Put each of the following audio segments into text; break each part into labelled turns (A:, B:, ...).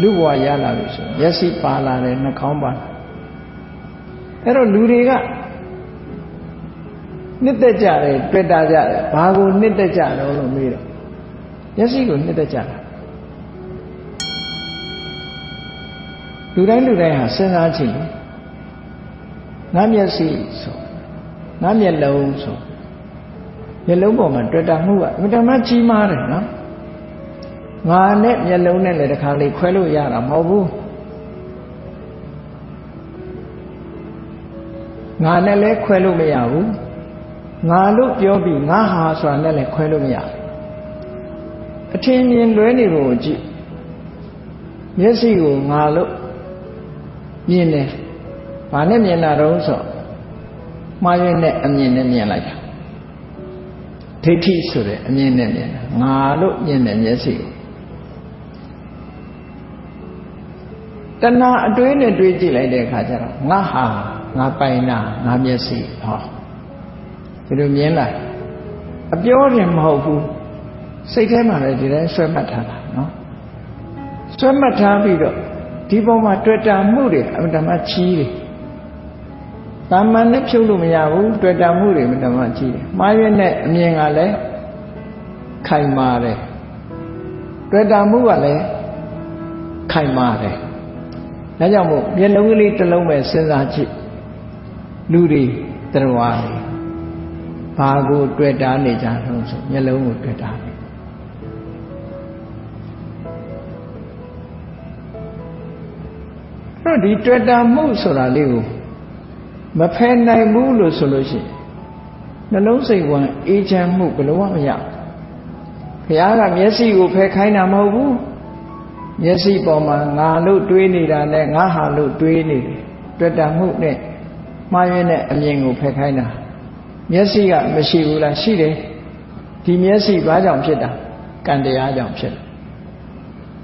A: လူဘဝရလာလို့ဆိုရင်မျက်စိပါလာတယ်နှာခေါင်းပါလာအဲ့တော့လူတွေကနှစ်သက်ကြတယ်တွေ့တာကြတယ်ဘာကိုနှစ်သက်ကြတော့လို့မေးတော့မျက်စိကိုနှစ်သက်ကြတာလူတိုင်းလူတိုင်းဟာစဉ်းစားကြည့်ငါမျက်စိဆိုငါမျက်လုံးဆိုမျက်လုံးပေါ်မှာတွေ့တာမှုကအမြဲတမ်းကြီးမားတယ်နော် ငါနဲ့မျက်လုံးနဲ့လည်းတစ်ခါလေးခွဲလို့ရတာမဟုတ်ဘူးငါနဲ့လည်းခွဲလို့မရဘူးငါလို့ပြောပြီးငါဟာဆိုတာနဲ့လည်းခွဲလို့မရဘူးအထင်မြင်လွဲနေပုံကိုကြည့်မျက်စိကိုငါလို့မြင်တယ်ဘာနဲ့မြင်တာတော့ဆိုမှားရွေးနဲ့အမြင်နဲ့မြင်လိုက်တာဒိဋ္ဌိဆိုတဲ့အမြင်နဲ့မြင်တာငါလို့မြင်တဲ့မျက်စိကို တဏှာအတွေးနဲ့တွေးကြည့်လိုက်တဲ့အခါကျတော့ငါဟာငါပိုင်တာငါမျက်စိဟောဒီလိုမြင်လိုက်အပြောရင်မဟုတ်ဘူးစိတ်ထဲမှာလည်းဒီတိုင်းဆွဲမှတ်ထားတာနော်ဆွဲမှတ်ထားပြီးတော့ဒီပုံမှာတွေ့တာမှုတွေအမှန်တမ်းကြီးတယ်တာမန်နဲ့ဖြုတ်လို့မရဘူးတွေ့တာမှုတွေအမှန်တမ်းကြီးတယ်မှားရွေးနဲ့အမြင်ကလည်းခိုင်မာတယ်တွေ့တာမှုကလည်းခိုင်မာတယ် ဒါကြောင့်မို့မျက်လုံးကလေးတစ်လုံးပဲစဉ်းစားကြည့်လူတွေတရားတွေဘာကိုတွေ့တာနေကြတော့ဆိုမျက်လုံးကိုတွေ့တာနေအဲ့တော့ဒီတွေ့တာမှုဆိုတာလေးကိုမဖယ်နိုင်ဘူးလို့ဆိုလို့ရှိရင်နှလုံးစိတ်ဝမ်းအေးချမ်းမှုဘယ်လိုမှမရဘုရားကမျက်စိကိုဖယ်ခိုင်းတာမဟုတ်ဘူး မျက်စိပေါ်မှာငါလို့တွေးနေတာနဲ့ငါဟာလို့တွေးနေတယ်တွေ့တာမှုနဲ့မှားရင်းနဲ့အမြင်ကိုဖယ်ခိုင်းတာမျက်စိကမရှိဘူးလားရှိတယ်ဒီမျက်စိဘာကြောင့်ဖြစ်တာကံတရားကြောင့်ဖြစ်တယ်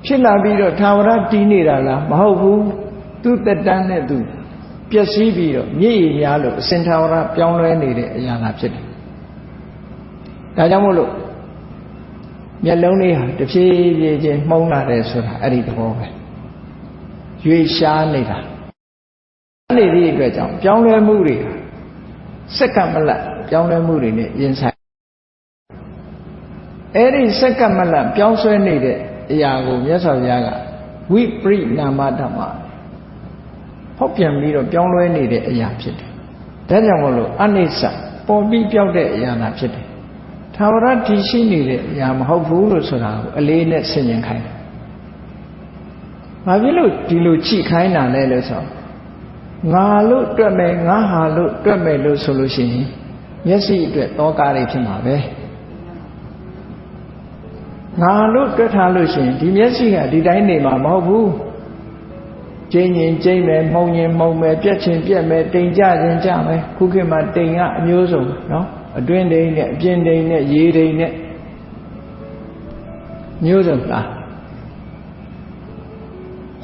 A: ဖြစ်လာပြီးတော့သာဝရတည်နေတာလားမဟုတ်ဘူးသူ့တက်တန်းနဲ့သူပျက်စီးပြီးတော့မြည်ရများလို့အစင်သာဝရပြောင်းလဲနေတဲ့အရာသာဖြစ်တယ်ဒါကြောင့်မို့လို့ မျက်လုံးလေးဟာတဖြည်းဖြည်းချင်းမှုံးလာတယ်ဆိုတာအဲ့ဒီသဘောပဲရွေရှားနေတာနေသည့်အတွက်ကြောင့်ပြောင်းလဲမှုတွေစက္ကမလတ်ပြောင်းလဲမှုတွေနဲ့ရင်ဆိုင်အဲ့ဒီစက္ကမလတ်ပြောင်းဆွဲနေတဲ့အရာကိုမြတ်စွာဘုရားကဝိပရိနာမဓမ္မဟောက်ပြန်ပြီးတော့ပြောင်းလဲနေတဲ့အရာဖြစ်တယ်ဒါကြောင့်မလို့အနိစ္စပေါ်ပြီးပြောက်တဲ့အရာသာဖြစ်တယ် သာဝရတည်ရှိနေတဲ့အရာမဟုတ်ဘူးလို့ဆိုတာကိုအလေးနဲ့ဆင်ញင်ခိုင်းတယ်။ဘာဖြစ်လို့ဒီလိုကြည့်ခိုင်းတာလဲလို့ဆိုငါလို့တွက်မယ်ငါဟာလို့တွက်မယ်လို့ဆိုလို့ရှိရင်မျက်စိအတွက်တောကားတွေဖြစ်မှာပဲ။ငါလို့တွက်ထားလို့ရှိရင်ဒီမျက်စိကဒီတိုင်းနေမှာမဟုတ်ဘူး။ကျင်းရင်ကျင်းမယ်မှုံရင်မှုံမယ်ပြက်ချင်ပြက်မယ်တိမ်ကြရင်ကြမယ်ခုခေတ်မှာတိမ်ကအမျိုးစုံနော်။ အတွင်းဒိန်နဲ့အပြင်ဒိန်နဲ့ရေဒိန်နဲ့မျိုးစုံလား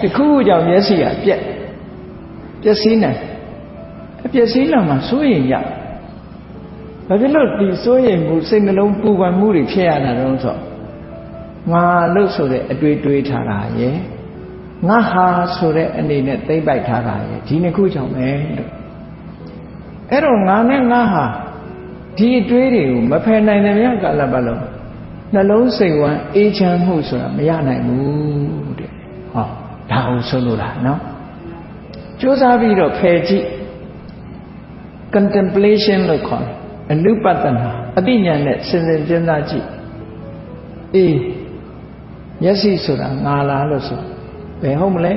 A: ဒီခုခုကြောင့်မျက်စိကပြက်ပျက်စီးနိုင်အပျက်စီးလာမှစိုးရင်ရဘာဖြစ်လို့ဒီစိုးရင်မှုစိတ်နှလုံးပူပန်မှုတွေဖြစ်ရတာတော့ဆိုငါလို့ဆိုတဲ့အတွေ့တွေးထားတာရယ်ငါဟာဆိုတဲ့အနေနဲ့သိမ့်ပိုက်ထားတာရယ်ဒီနှစ်ခုကြောင့်ပဲလို့အဲ့တော့ငါနဲ့ငါဟာ ဒီအတွေးတွေကိုမဖယ်နိုင်တဲ့မြတ်ကာလပတ်လုံးနှလုံးစိတ်ဝမ်းအေးချမ်းမှုဆိုတာမရနိုင်ဘူးတဲ့ဟောဒါအောင်ဆိုလိုတာနော်ကြိုးစားပြီးတော့ဖယ်ကြည့် contemplation လို့ခေါ်တယ်အနုပတနာအသိဉာဏ်နဲ့စဉ်းစဉ်စဉ်းစားကြည့်အေးမျက်စိဆိုတာငါလားလို့ဆိုဘယ်ဟုတ်မလဲ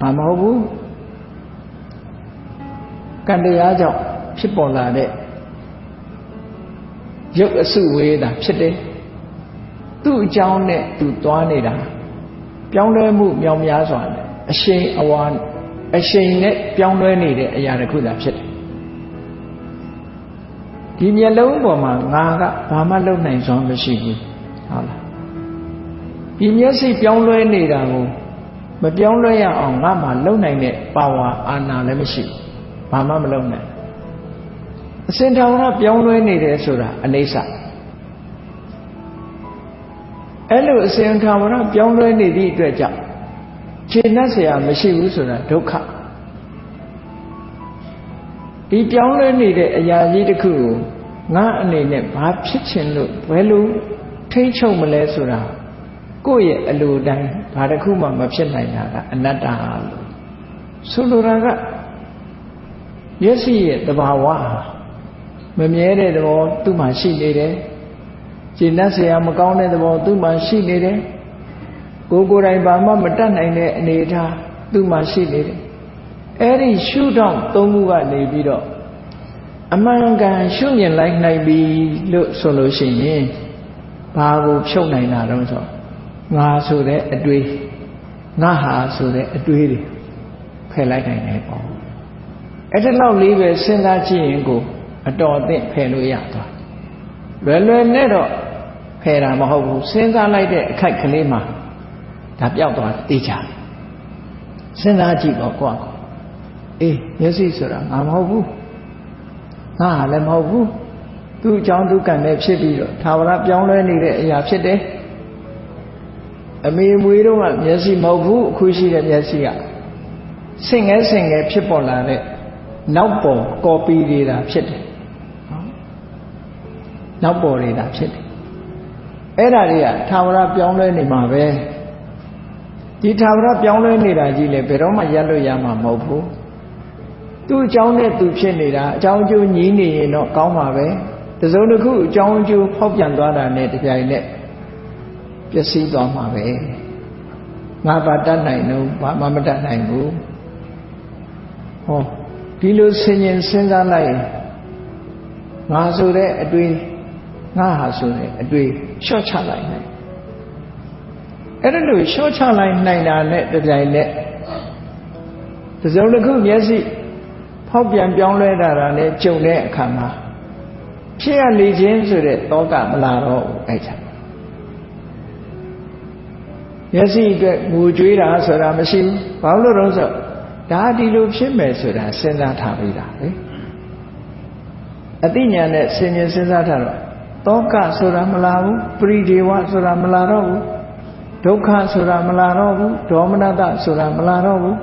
A: မမဟုတ်ဘူးကံတရားကြောင့် ဖြစ်ပေါ်လာတဲ့ရုပ်အစုဝေးတာဖြစ်တယ်သူ့အကြောင်းနဲ့သူသွားနေတာပြောင်းလဲမှုမြောင်များစွာနဲ့အရှိန်အဝါအရှိန်နဲ့ပြောင်းလဲနေတဲ့အရာတစ်ခုသာဖြစ်တယ်ဒီမျက်လုံးပေါ်မှာငါကဘာမှလုပ်နိုင်စွမ်းမရှိဘူးဟုတ်လားဒီမျက်စိပြောင်းလဲနေတာကိုမပြောင်းလဲရအောင်ငါမှလုပ်နိုင်တဲ့ပါဝါအာဏာလည်းမရှိဘူးဘာမှမလုပ်နိုင် အစင်ထောင်ကပြောင်းလဲနေတယ်ဆိုတာအနေဆာ အဲ့လိုအစဉ်ခံဝရပြောင်းလဲနေသည့်အတွက်ကြောင့်ခြေနှက်เสียမရှိဘူးဆိုတာဒုက္ခဒီပြောင်းလဲနေတဲ့အရာကြီးတစ်ခုကိုငါအနေနဲ့ဘာဖြစ်ချင်လို့ဘယ်လိုထိမ့်ချုပ်မလဲဆိုတာကိုယ့်ရဲ့အလိုတိုင်းဘာတစ်ခုမှမဖြစ်နိုင်တာကအနတ္တလို့ဆိုလိုတာကမျက်စိရဲ့တဘာဝ မမြဲတဲ့သဘောသူ့မှာရှိနေတယ်။ကျင့်တတ်စရာမကောင်းတဲ့သဘောသူ့မှာရှိနေတယ်။ကိုယ်ကိုယ်တိုင်ဘာမှမတတ်နိုင်တဲ့အနေအထားသူ့မှာရှိနေတယ်။အဲ့ဒီရှုထောင့်သုံးခုကနေပြီးတော့အမှန်ကန်ရှုမြင်လိုက်နိုင်ပြီလို့ဆိုလို့ရှိရင်ဘာကိုဖြုတ်နိုင်တာတော့ဆိုငါဆိုတဲ့အတွေးငါဟာဆိုတဲ့အတွေးတွေဖယ်လိုက်နိုင်တယ်ပေါ့အဲ့ဒါလောက်လေးပဲစဉ်းစားကြည့်ရင်ကိုယ် အတော်အသင့်ဖယ်လို့ရသွားလွယ်လွယ်နဲ့တော့ဖယ်တာမဟုတ်ဘူးစဉ်းစားလိုက်တဲ့အခိုက်ကလေးမှာဒါပြောက်သွားတေးချစဉ်းစားကြည့်ပေါ့ကွာအေးမျက်စိဆိုတာငါမဟုတ်ဘူးငါဟာလည်းမဟုတ်ဘူးသူ့အကြောင်းသူကံနဲ့ဖြစ်ပြီးတော့သာဝရပြောင်းလဲနေတဲ့အရာဖြစ်တယ်အမေမွေးတော့ကမျက်စိမဟုတ်ဘူးအခုရှိတဲ့မျက်စိကဆင်ငယ်ဆင်ငယ်ဖြစ်ပေါ်လာတဲ့နောက်ပေါ်ကော်ပီတွေတာဖြစ်တယ် နောက်ပေါ်နေတာဖြစ်တယ်အဲ့ဒါတွေကသာဝရပြောင်းလဲနေမှာပဲဒီသာဝရပြောင်းလဲနေတာကြီးလေဘယ်တော့မှရပ်လို့ရမှာမဟုတ်ဘူးသူ့အကြောင်းနဲ့သူဖြစ်နေတာအကြောင်းအကျိုးညီးနေရင်တော့ကောင်းပါပဲတစုံတစ်ခုအကြောင်းအကျိုးဖောက်ပြန်သွားတာနဲ့တပြိုင်နက်ပျက်စီးသွားမှာပဲငါဘာတတ်နိုင်တော့ဘာမှမတတ်နိုင်ဘူးဟောဒီလိုဆင်ញင်စဉ်းစားလိုက်ငါဆိုတဲ့အတွေ့ ငါဟာဆိုတဲ့အတွေ့ရှော့ချလိုက်နိုင်အဲ့ဒါလို့ရှော့ချလိုက်နိုင်တာနဲ့တပြိုင်နက်တစုံတစ်ခုမျက်စိဖောက်ပြန်ပြောင်းလဲတာနဲ့ကြုံတဲ့အခါမှာဖြစ်ရလေခြင်းဆိုတဲ့တောကမလာတော့ဘူးအဲ့ချာမျက်စိအတွက်ငိုကြွေးတာဆိုတာမရှိဘူးဘာလို့လဲဆိုဒါဒီလိုဖြစ်မယ်ဆိုတာစဉ်းစားထားပြီးတာလေအသိဉာဏ်နဲ့ဆင်ញင်စဉ်းစားထားတော့ တောကဆိုတာမလာဘူးပရိဒေဝဆိုတာမလာတော့ဘူးဒုက္ခဆိုတာမလာတော့ဘူးဒေါမနတဆိုတာမလာတော့ဘူး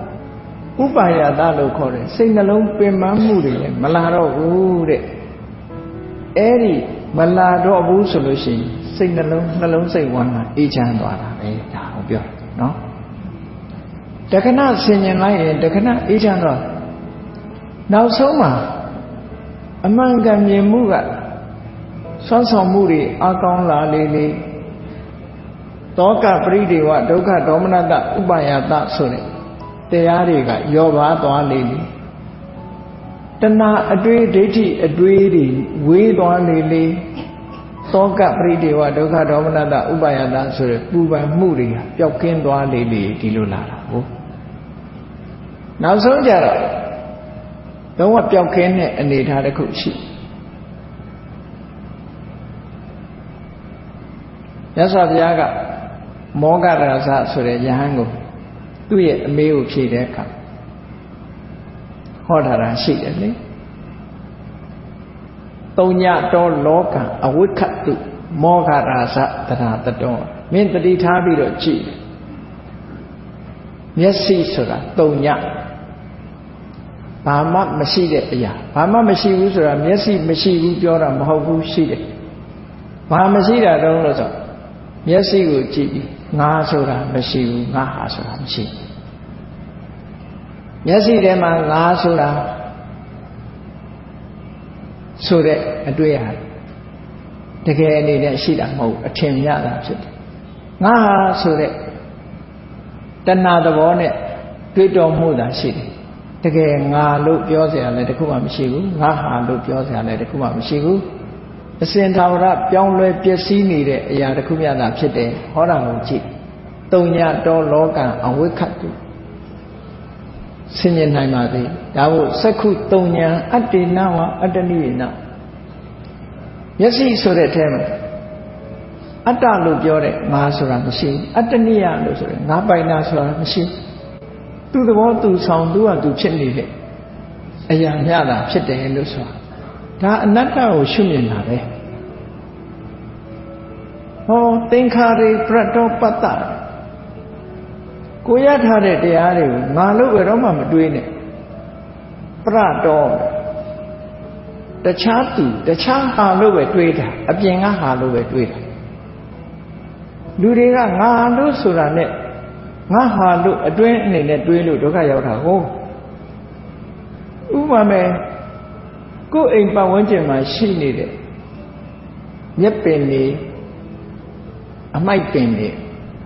A: ဥပါယတလို့ခေါ်တယ်စိတ်နှလုံးပင်ပန်းမှုတွေလည်းမလာတော့ဘူးတဲ့အဲ့ဒီမလာတော့ဘူးဆိုလို့ရှိရင်စိတ်နှလုံးနှလုံးစိတ်ဝမ်းကအေးချမ်းသွားတာပဲဒါကိုပြောနော်တခဏဆင်ញင်လိုက်ရင်တခဏအေးချမ်းသွားနောက်ဆုံးမှာအမှန်ကန်မြင်မှုက ဆွမ်းဆောင်မှုတွေအကောင်းလာလေလေတောကပရိဒေဝဒုက္ခဒေါမနတဥပါယတဆိုတဲ့တရားတွေကယောပါသွားလေလေတဏှာအတွေ့ဒိဋ္ဌိအတွေ့တွေဝေးသွားလေလေသောကပရိဒေဝဒုက္ခဒေါမနတဥပါယတဆိုတဲ့ပူပန်မှုတွေကပျောက်ကင်းသွားလေလေဒီလိုလာတာဟုတ်နောက်ဆုံးကြတော့လုံးဝပျောက်ကင်းတဲ့အနေအထားတစ်ခုရှိ မြတ်စွာဘုရားကမောဂရဇဆိုတဲ့ယဟန်ကိုသူ့ရဲ့အမေကိုဖြေတဲ့အခါဟောထားတာရှိတယ်လေတုံညတောလောကအဝိခတုမောဂရာဇတရာတတောမင်းတတိထားပြီးတော့ကြည့်မျက်စိဆိုတာတုံညဘာမှမရှိတဲ့အရာဘာမှမရှိဘူးဆိုတာမျက်စိမရှိဘူးပြောတာမဟုတ်ဘူးရှိတယ်ဘာမရှိတာတော့လို့ဆို မျက်စိကိုကြည့်ပြီးငါဆိုတာမရှိဘူးငါဟာဆိုတာမရှိဘူးမျက်စိထဲမှာငါဆိုတာဆိုတဲ့အတွေ့အဟာတကယ်အနေနဲ့ရှိတာမဟုတ်အထင်ရတာဖြစ်တယ်ငါဟာဆိုတဲ့တဏှာသဘောနဲ့တွေ့တော်မှုတာရှိတယ်တကယ်ငါလို့ပြောเสียလည်းတခုမှမရှိဘူးငါဟာလို့ပြောเสียလည်းတခုမှမရှိဘူး အစဉ်သာဝရပြောင်းလဲပျက်စီးနေတဲ့အရာတစ်ခုမျှသာဖြစ်တယ်ဟောတာကိုကြည့်တုံညာတော်လောကအဝိခတ်တုဆင်ញင်နိုင်ပါသေးဒါမို့စက္ခုတုံညာအတ္တိနဝအတ္တနိယနမျက်စိဆိုတဲ့အထဲမှာအတ္တလို့ပြောတဲ့ငါဆိုတာမရှိဘူးအတ္တနိယလို့ဆိုတဲ့ငါပိုင်တာဆိုတာမရှိဘူးသူ့သဘောသူဆောင်သူ့ဟာသူဖြစ်နေတဲ့အရာမျှတာဖြစ်တယ်လို့ဆိုတာ ဒါအနတ္တကိုရှုမြင်တာပဲဟောသင်္ခါရိပရတောပတ္တကိုရထားတဲ့တရားတွေကိုငါလို့ဘယ်တော့မှမတွေးနဲ့ပရတောတခြားသူတခြားဟာလို့ပဲတွေးတာအပြင်ကဟာလို့ပဲတွေးတာလူတွေကငါလို့ဆိုတာနဲ့ငါဟာလို့အတွင်းအနေနဲ့တွေးလို့ဒုက္ခရောက်တာဟုတ်ဥပမာမဲ့ ကိုယ်အိမ်ပတ်ဝန်းကျင်မှာရှိနေတဲ့မြက်ပင်တွေအမိုက်ပင်တွေ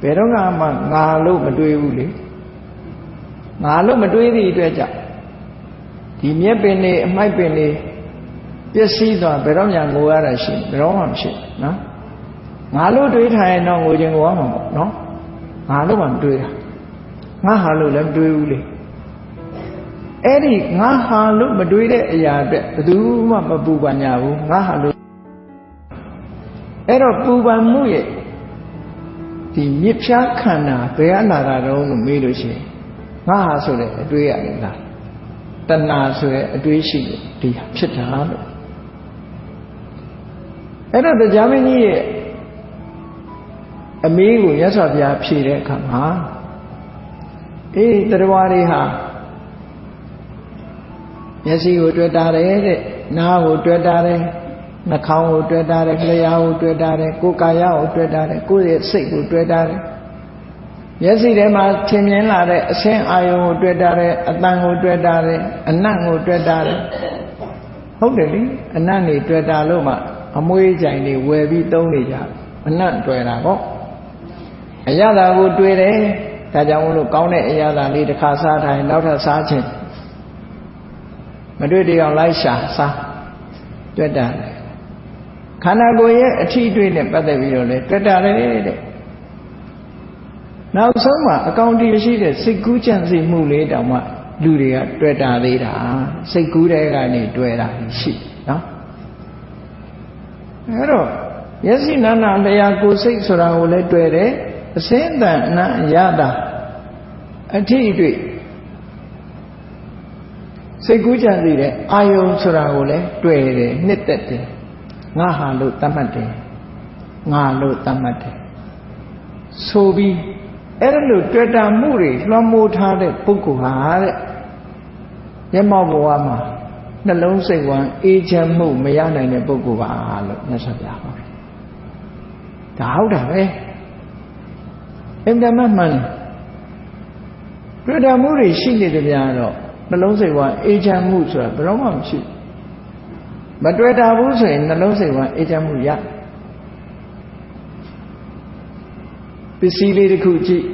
A: ဘယ်တော့မှငါလို့မတွေးဘူးလေငါလို့မတွေးသည့်အတွက်ကြောင့်ဒီမြက်ပင်တွေအမိုက်ပင်တွေပျက်စီးသွားဘယ်တော့မှငိုရတာရှိဘယ်တော့မှမရှိနော်ငါလို့တွေးထားရင်တော့ငိုခြင်းကိုရမှာပေါ့နော်ငါလို့မှမတွေးတာငါဟာလို့လည်းမတွေးဘူးလေ အဲ့ဒီငါဟာလို့မတွေးတဲ့အရာအတွက်ဘယ်သူမှမပူပန်ကြဘူးငါဟာလို့အဲ့တော့ပူပန်မှုရဲ့ဒီမြစ်ဖြားခန္ဓာဘယ်ကလာတာတော့လို့မေးလို့ရှိရင်ငါဟာဆိုတဲ့အတွေးရတယ်လားတဏှာဆိုတဲ့အတွေးရှိတယ်ဒီဟာဖြစ်တာလို့အဲ့တော့တရားမင်းကြီးရဲ့အမေးကိုရသော်ဘုရားဖြေတဲ့အခါမှာအေးတရားတွေဟာ မျက်စိကိုတွေ့တာတယ်တဲ့နားကိုတွေ့တာတယ်နှာခေါင်းကိုတွေ့တာတယ်လျှာကိုတွေ့တာတယ်ကိုယ်ကာယကိုတွေ့တာတယ်ကိုယ်ရဲ့စိတ်ကိုတွေ့တာတယ်မျက်စိထဲမှာထင်မြင်လာတဲ့အဆင်းအာယုံကိုတွေ့တာတယ်အတန်ကိုတွေ့တာတယ်အနတ်ကိုတွေ့တာတယ်ဟုတ်တယ်လေအနတ်နေတွေ့တာလို့မှအမွေးကြိုင်တွေဝယ်ပြီးသုံးနေကြအနတ်တွေ့တာပေါ့အရသာကိုတွေ့တယ်ဒါကြောင့်မို့လို့ကောင်းတဲ့အရသာလေးတစ်ခါစားတိုင်းနောက်ထပ်စားခြင်း မတွေ့တရားလိုက်ရှာစားတွေ့တာလေခန္ဓာကိုယ်ရဲ့အထီးတွေ့နဲ့ပတ်သက်ပြီးတော့လေတွေ့တာလေတဲ့နောက်ဆုံးမှာအကောင်တည်းရှိတဲ့စိတ်ကူးကြံစီမှုလေးတောင်မှလူတွေကတွေ့တာသေးတာစိတ်ကူးတဲ့ကနေတွေ့တာရှိနော်အဲ့တော့မျက်စိနာနာလျာကိုယ်စိတ်ဆိုတာကိုလည်းတွေ့တယ်အစင်းတန်အနရတာအထီးတွေ့ စိတ်ကူးကြံစီတဲ့အာယုံဆိုတာကိုလည်းတွေ့တယ်နှစ်သက်တယ်ငါဟာလို့တတ်မှတ်တယ်ငါလို့တတ်မှတ်တယ်ဆိုပြီးအဲ့ဒါလို့တွေ့တာမှုတွေလွှမ်းမိုးထားတဲ့ပုဂ္ဂိုလ်ဟာတဲ့မျက်မှောက်ဘဝမှာနှလုံးစိတ်ဝမ်းအေးချမ်းမှုမရနိုင်တဲ့ပုဂ္ဂိုလ်ပါလို့မြတ်စွာဘုရားဟောတယ်ဒါဟုတ်တာပဲအင်တမမှန်တွေ့တာမှုတွေရှိနေကြများတော့ နှလုံးစိတ်ဝမ်းအေးချမ်းမှုဆိုတာဘယ်တော့မှမရှိမတွေ့တာဘူးဆိုရင်နှလုံးစိတ်ဝမ်းအေးချမ်းမှုရပစ္စည်းလေးတစ်ခုကြည့်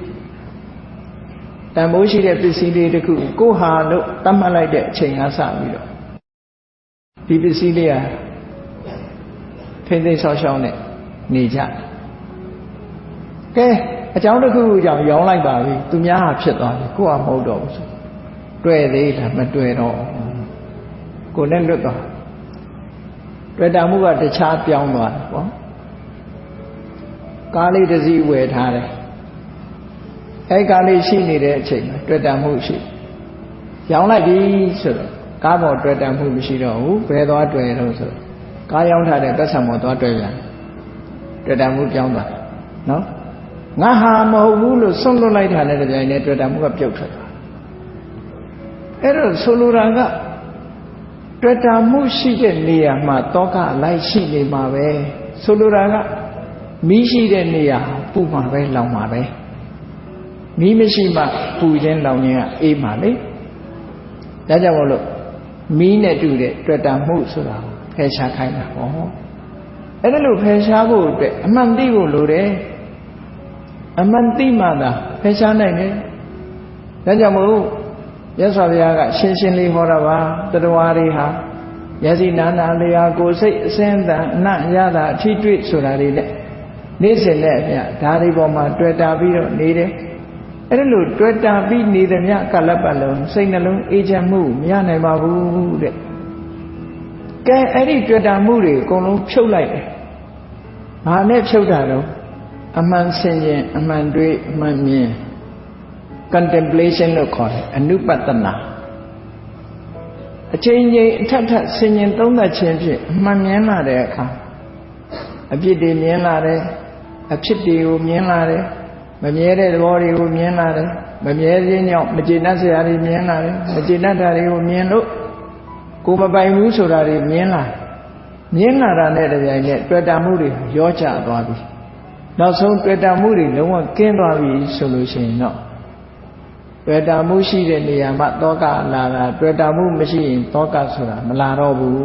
A: တန်မိုးရှိတဲ့ပစ္စည်းလေးတစ်ခုကိုဟာလို့တတ်မှတ်လိုက်တဲ့အချိန်ကစပြီးတော့ဒီပစ္စည်းလေးဟာထိမ့်သိမ့်ဆောင်းရှောင်းနဲ့နေကြကဲအကြောင်းတစ်ခုခုကြောင့်ရောင်းလိုက်ပါပြီသူများဟာဖြစ်သွားပြီကိုကမဟုတ်တော့ဘူးဆို တွေ့သေးတာမတွေ့တော့ကိုလည်းလွတ်သွားတွေ့တာမှုကတခြားပြောင်းသွားတယ်ပေါ့ကားလေးတစ်စီးဝယ်ထားတယ်အဲကားလေးရှိနေတဲ့အချိန်မှာတွေ့တာမှုရှိရောင်းလိုက်ပြီဆိုတော့ကားပေါ်တွေ့တာမှုမရှိတော့ဘူးဘယ်သွားတွေ့တော့ဆိုတော့ကားရောင်းထားတဲ့ပတ်စံပေါ်သွားတွေ့ပြန်တွေ့တာမှုပြောင်းသွားနော်ငါဟာမဟုတ်ဘူးလို့ဆွန့်လွတ်လိုက်တာနဲ့တပြိုင်တည်းတွေ့တာမှုကပြုတ်ထွက်သွား အဲ့တော့ဆိုလိုတာကတွေ့တာမှုရှိတဲ့နေရာမှာတောကလိုက်ရှိနေမှာပဲဆိုလိုတာကမီးရှိတဲ့နေရာပူမှာပဲလောင်မှာပဲမီးမရှိမှပူခြင်းလောင်ခြင်းကအေးမှာလေဒါကြောင့်မလို့မီးနဲ့တူတဲ့တွေ့တာမှုဆိုတာဖယ်ရှားခိုင်းတာဟောအဲ့ဒါလို့ဖယ်ရှားဖို့အတွက်အမှန်သိဖို့လိုတယ်အမှန်သိမှသာဖယ်ရှားနိုင်တယ်ဒါကြောင့်မို့ ရသော်ဘုရားကရှင်းရှင်းလေးဟောတာပါတရားတွေဟာယစီနာနာလျာကိုစိတ်အစင်းတန်အနရတာအထီးတွေ့ဆိုတာတွေနဲ့နေ့စဉ်နဲ့အမျှဓာရီပေါ်မှာတွေ့တာပြီးတော့နေတယ်အဲ့ဒါလို့တွေ့တာပြီးနေသည်မြကလပ်ပတ်လုံးစိတ်နှလုံးအေးချမ်းမှုမရနိုင်ပါဘူးတဲ့ကဲအဲ့ဒီတွေ့တာမှုတွေအကုန်လုံးဖြုတ်လိုက်တယ်ဘာနဲ့ဖြုတ်တာတော့အမှန်ဆင်ခြင်းအမှန်တွေးအမှန်မြင် contemplation လို့ခေါ်တယ်အနုပတနာအချိန်ချင်းအထက်ထပ်ဆင်ញင်သုံးသပ်ခြင်းဖြင့်အမှန်မြင်လာတဲ့အခါအပြစ်တွေမြင်လာတယ်အဖြစ်တွေကိုမြင်လာတယ်မမြဲတဲ့သဘောတွေကိုမြင်လာတယ်မမြဲခြင်းကြောင့်မကျေနပ်စရာတွေမြင်လာတယ်မကျေနပ်တာတွေကိုမြင်လို့ကိုမပိုင်ဘူးဆိုတာတွေမြင်လာမြင်လာတာနဲ့တပြိုင်နက်တွေ့တာမှုတွေရောကျသွားပြီနောက်ဆုံးတွေ့တာမှုတွေလုံးဝကင်းသွားပြီဆိုလို့ရှိရင်တော့ တွေ့တာမှုရှိတဲ့နေရာမှာတောကလာတာတွေ့တာမှုမရှိရင်တောကဆိုတာမလာတော့ဘူး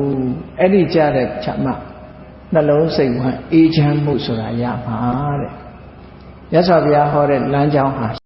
A: အဲ့ဒီကြတဲ့ချက်မှနှလုံးစိတ်ဝမ်းအေးချမ်းမှုဆိုတာရမှာတဲ့ရသော်ဘုရားဟောတဲ့လမ်းကြောင်းဟာ